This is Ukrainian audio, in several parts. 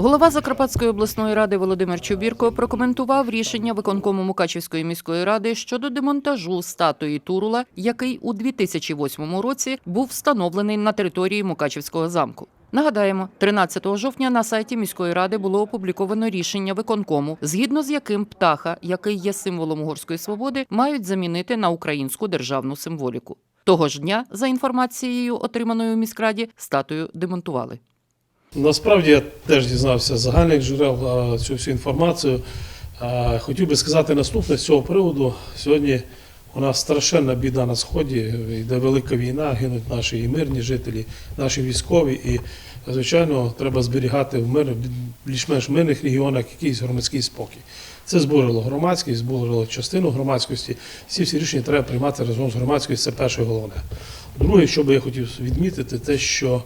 Голова Закарпатської обласної ради Володимир Чубірко прокоментував рішення виконкому Мукачівської міської ради щодо демонтажу статуї Турула, який у 2008 році був встановлений на території Мукачівського замку. Нагадаємо, 13 жовтня на сайті міської ради було опубліковано рішення виконкому, згідно з яким птаха, який є символом угорської свободи, мають замінити на українську державну символіку. Того ж дня, за інформацією, отриманою у міськраді, статую демонтували. Насправді я теж дізнався з загальних джерел цю всю інформацію. Хотів би сказати наступне з цього приводу. Сьогодні у нас страшенна біда на сході, йде велика війна, гинуть наші і мирні жителі, наші військові. І, звичайно, треба зберігати в мир, більш-менш мирних регіонах якийсь громадський спокій. Це збурило громадськість, збурило частину громадськості. Всі всі рішення треба приймати разом з громадськістю. Це перше головне. Друге, що би я хотів відмітити, те, що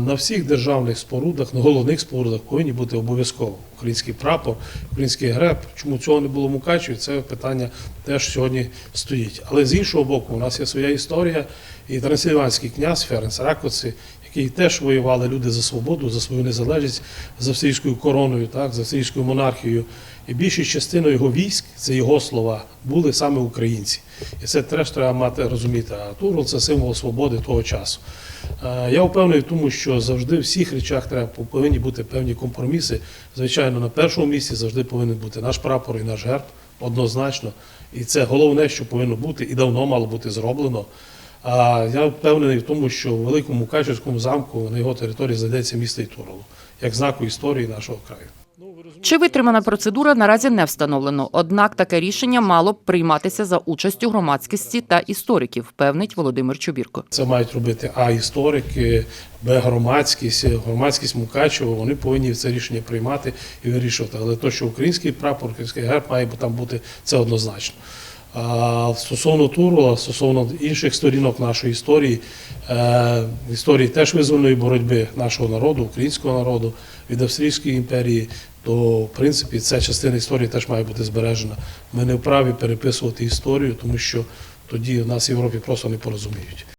На всіх державних спорудах, на головних спорудах повинні бути обов'язково український прапор, український греб. Чому цього не було в Мукачеві, це питання теж сьогодні стоїть. Але з іншого боку, у нас є своя історія, і трансильванський князь Ференс Ракоці, який теж воювали люди за свободу, за свою незалежність, за австрійською короною, так, за австрійською монархією. І більшу частину його військ, це його слова, були саме українці. І це теж треба мати розуміти. А Турол це символ свободи того часу. Е, Я впевнений в тому, що завжди в всіх речах треба повинні бути певні компроміси. Звичайно, на першому місці завжди повинен бути наш прапор і наш герб однозначно. І це головне, що повинно бути, і давно мало бути зроблено. А я впевнений в тому, що в великому Мукачевському замку на його території знайдеться місто Ітуролу, як знаку історії нашого краю. Чи витримана процедура наразі не встановлено. Однак таке рішення мало б прийматися за участю громадськості та істориків, певнить Володимир Чубірко. Це мають робити а історики, б громадськість, громадськість Мукачева. Вони повинні це рішення приймати і вирішувати. Але то, що український прапор, український герб має там бути, це однозначно. А стосовно Турула, стосовно інших сторінок нашої історії, е, історії теж визвольної боротьби нашого народу, українського народу від Австрійської імперії, то в принципі ця частина історії теж має бути збережена. Ми не вправі переписувати історію, тому що тоді нас в Європі просто не порозуміють.